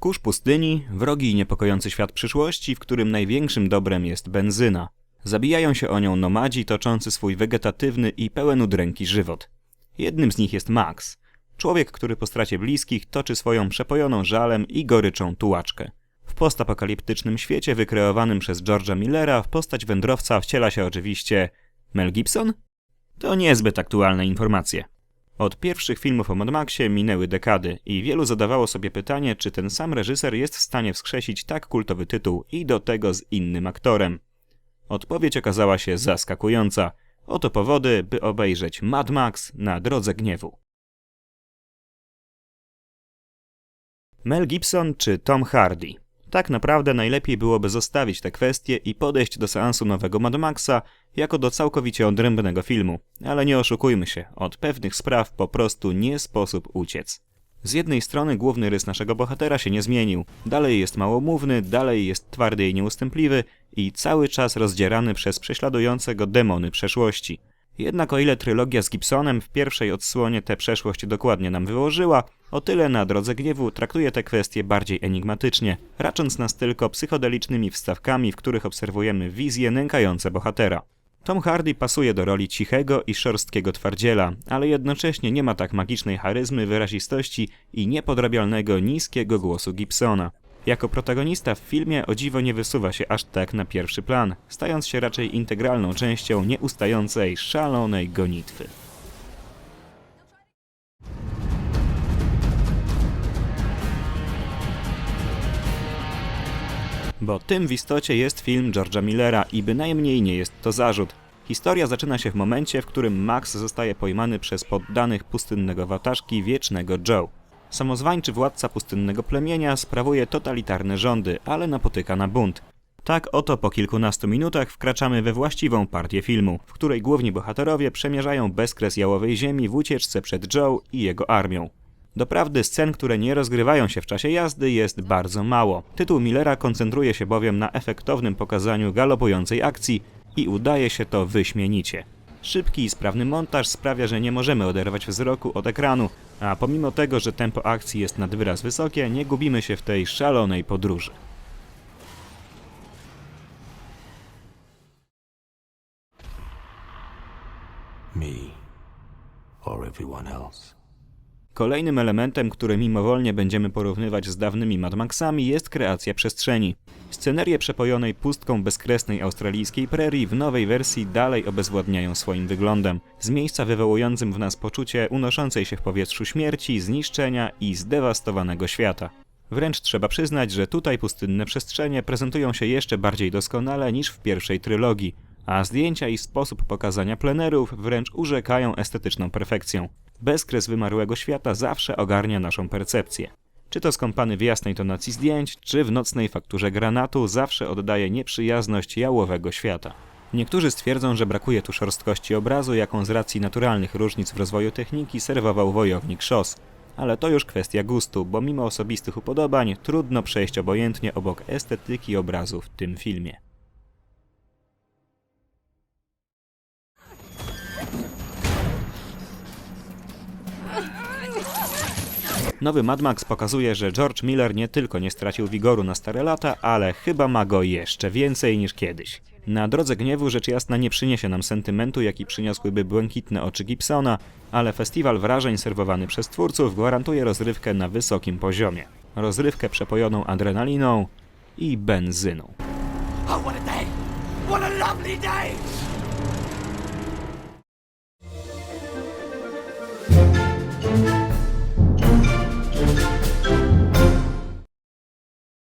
Kurz pustyni, wrogi i niepokojący świat przyszłości, w którym największym dobrem jest benzyna. Zabijają się o nią nomadzi toczący swój wegetatywny i pełen udręki żywot. Jednym z nich jest Max, człowiek, który po stracie bliskich toczy swoją przepojoną żalem i goryczą tułaczkę. W postapokaliptycznym świecie wykreowanym przez George'a Millera w postać wędrowca wciela się oczywiście Mel Gibson? To niezbyt aktualne informacje. Od pierwszych filmów o Mad Maxie minęły dekady i wielu zadawało sobie pytanie, czy ten sam reżyser jest w stanie wskrzesić tak kultowy tytuł i do tego z innym aktorem. Odpowiedź okazała się zaskakująca. Oto powody, by obejrzeć Mad Max na drodze gniewu. Mel Gibson czy Tom Hardy? Tak naprawdę najlepiej byłoby zostawić te kwestie i podejść do seansu nowego Mad Maxa jako do całkowicie odrębnego filmu. Ale nie oszukujmy się, od pewnych spraw po prostu nie sposób uciec. Z jednej strony główny rys naszego bohatera się nie zmienił. Dalej jest małomówny, dalej jest twardy i nieustępliwy i cały czas rozdzierany przez prześladujące go demony przeszłości. Jednak o ile trylogia z Gibsonem w pierwszej odsłonie tę przeszłość dokładnie nam wyłożyła, o tyle na Drodze Gniewu traktuje te kwestie bardziej enigmatycznie, racząc nas tylko psychodelicznymi wstawkami, w których obserwujemy wizje nękające bohatera. Tom Hardy pasuje do roli cichego i szorstkiego twardziela, ale jednocześnie nie ma tak magicznej charyzmy, wyrazistości i niepodrabialnego niskiego głosu Gibsona. Jako protagonista w filmie o dziwo nie wysuwa się aż tak na pierwszy plan, stając się raczej integralną częścią nieustającej, szalonej gonitwy. Bo tym w istocie jest film George'a Millera i bynajmniej nie jest to zarzut. Historia zaczyna się w momencie, w którym Max zostaje pojmany przez poddanych pustynnego wataszki Wiecznego Joe. Samozwańczy władca pustynnego plemienia sprawuje totalitarne rządy, ale napotyka na bunt. Tak oto po kilkunastu minutach wkraczamy we właściwą partię filmu, w której główni bohaterowie przemierzają bezkres jałowej ziemi w ucieczce przed Joe i jego armią. Doprawdy scen, które nie rozgrywają się w czasie jazdy jest bardzo mało. Tytuł Millera koncentruje się bowiem na efektownym pokazaniu galopującej akcji i udaje się to wyśmienicie. Szybki i sprawny montaż sprawia, że nie możemy oderwać wzroku od ekranu, a pomimo tego, że tempo akcji jest nad wyraz wysokie, nie gubimy się w tej szalonej podróży. Me or everyone else. Kolejnym elementem, który mimowolnie będziemy porównywać z dawnymi Mad Maxami jest kreacja przestrzeni. Scenerię przepojonej pustką bezkresnej australijskiej prerii w nowej wersji dalej obezwładniają swoim wyglądem, z miejsca wywołującym w nas poczucie unoszącej się w powietrzu śmierci, zniszczenia i zdewastowanego świata. Wręcz trzeba przyznać, że tutaj pustynne przestrzenie prezentują się jeszcze bardziej doskonale niż w pierwszej trylogii, a zdjęcia i sposób pokazania plenerów wręcz urzekają estetyczną perfekcją. Bezkres wymarłego świata zawsze ogarnia naszą percepcję. Czy to skąpany w jasnej tonacji zdjęć, czy w nocnej fakturze granatu zawsze oddaje nieprzyjazność jałowego świata. Niektórzy stwierdzą, że brakuje tu szorstkości obrazu, jaką z racji naturalnych różnic w rozwoju techniki serwował wojownik szos. Ale to już kwestia gustu, bo mimo osobistych upodobań trudno przejść obojętnie obok estetyki obrazu w tym filmie. Nowy Mad Max pokazuje, że George Miller nie tylko nie stracił wigoru na stare lata, ale chyba ma go jeszcze więcej niż kiedyś. Na drodze gniewu rzecz jasna nie przyniesie nam sentymentu, jaki przyniosłyby błękitne oczy Gibsona, ale festiwal wrażeń serwowany przez twórców gwarantuje rozrywkę na wysokim poziomie. Rozrywkę przepojoną adrenaliną i benzyną. Oh, what a day! What a lovely day!